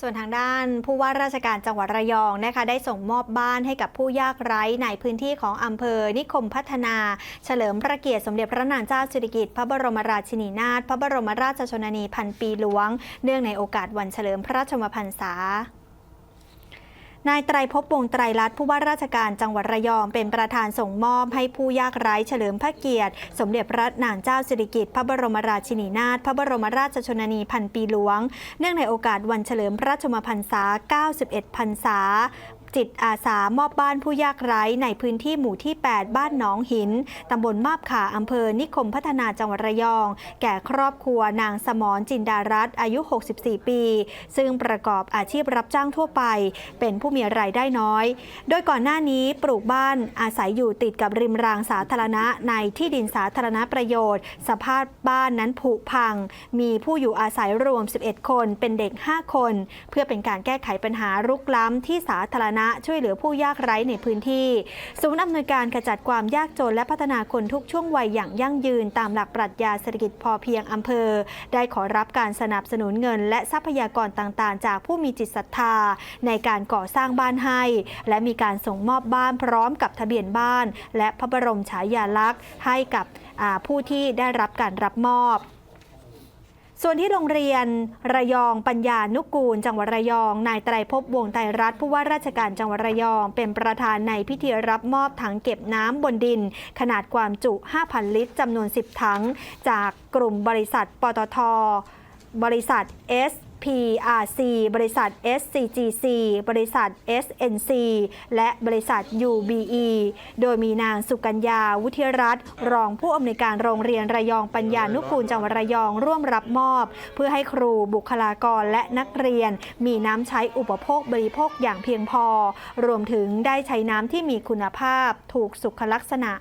ส่วนทางด้านผู้ว่าราชการจังหวัดระยองนะคะได้ส่งมอบบ้านให้กับผู้ยากไร้ในพื้นที่ของอำเภอ นิคมพัฒนา เฉลิมพระเกียรติสมเด็จพระนางเจ้าสิริกิติ์พระบรมราชินีนาถพระบรมราชชนนีพันปีหลวง เนื่องในโอกาสวันเฉลิมพระชนมพรรษา นายไตรภพวงไตรลัตน์ผู้ว่าราชการจังหวัดระยอง เป็นประธานส่งมอบให้ผู้ยากไร้เฉลิมพระเกียรติ สมเด็จพระนางเจ้าสิริกิติ์พระบรมราชินีนาถพระบรมราชชนนีพันปีหลวง เนื่องในโอกาสวันเฉลิมพระชมพรรษา 91 พรรษาจิตอาสามอบบ้านผู้ยากไร้ในพื้นที่หมู่ที่ 8 บ้านหนองหิน ตำบลมาบขาอำเภอนิคมพัฒนาจังหวัดระยอง แก่ครอบครัวนางสมรจินดารัตน์อายุ 64 ปี ซึ่งประกอบอาชีพรับจ้างทั่วไป เป็นผู้มีรายได้น้อย โดยก่อนหน้านี้ปลูกบ้านอาศัยอยู่ติดกับริมรางสาธารณะในที่ดินสาธารณประโยชน์ สภาพบ้านนั้นผุพัง มีผู้อยู่อาศัยรวม 11 คน เป็นเด็ก 5 คน เพื่อเป็นการแก้ไขปัญหารุกล้ำที่สาธารณะช่วยเหลือผู้ยากไร้ในพื้นที่ ศูนย์อำนวยการขจัดความยากจนและพัฒนาคนทุกช่วงวัยอย่างยั่งยืน ตามหลักปรัชญาเศรษฐกิจพอเพียงอำเภอ ได้ขอรับการสนับสนุนเงิน และทรัพยากรต่างๆ จากผู้มีจิตศรัทธา ในการก่อสร้างบ้านให้ และมีการส่งมอบบ้านพร้อมกับทะเบียนบ้าน และพระบรมฉายาลักษณ์ให้กับผู้ที่ได้รับการรับมอบ ส่วนที่โรงเรียนระยองปัญญานุกูล จังหวัดระยอง นายไตรภพวงไตรรัตน์ผู้ว่าราชการจังหวัดระยอง เป็นประธานในพิธีรับมอบถังเก็บน้ำบนดิน ขนาดความจุ 5,000 ลิตรจำนวน 10 ถัง จากกลุ่มบริษัทปตทบริษัท PRC บริษัท SCGC บริษัท SNC และบริษัท UBE โดยมีนางสุกัญญาวุฒิรัตน์รองผู้อำนวยการโรงเรียนระยองปัญญานุกูลจังหวัดระยองร่วมรับมอบ เพื่อให้ครูบุคลากรและนักเรียน มีน้ำใช้อุปโภคบริโภคอย่างเพียงพอ รวมถึงได้ใช้น้ำที่มีคุณภาพถูกสุขลักษณะ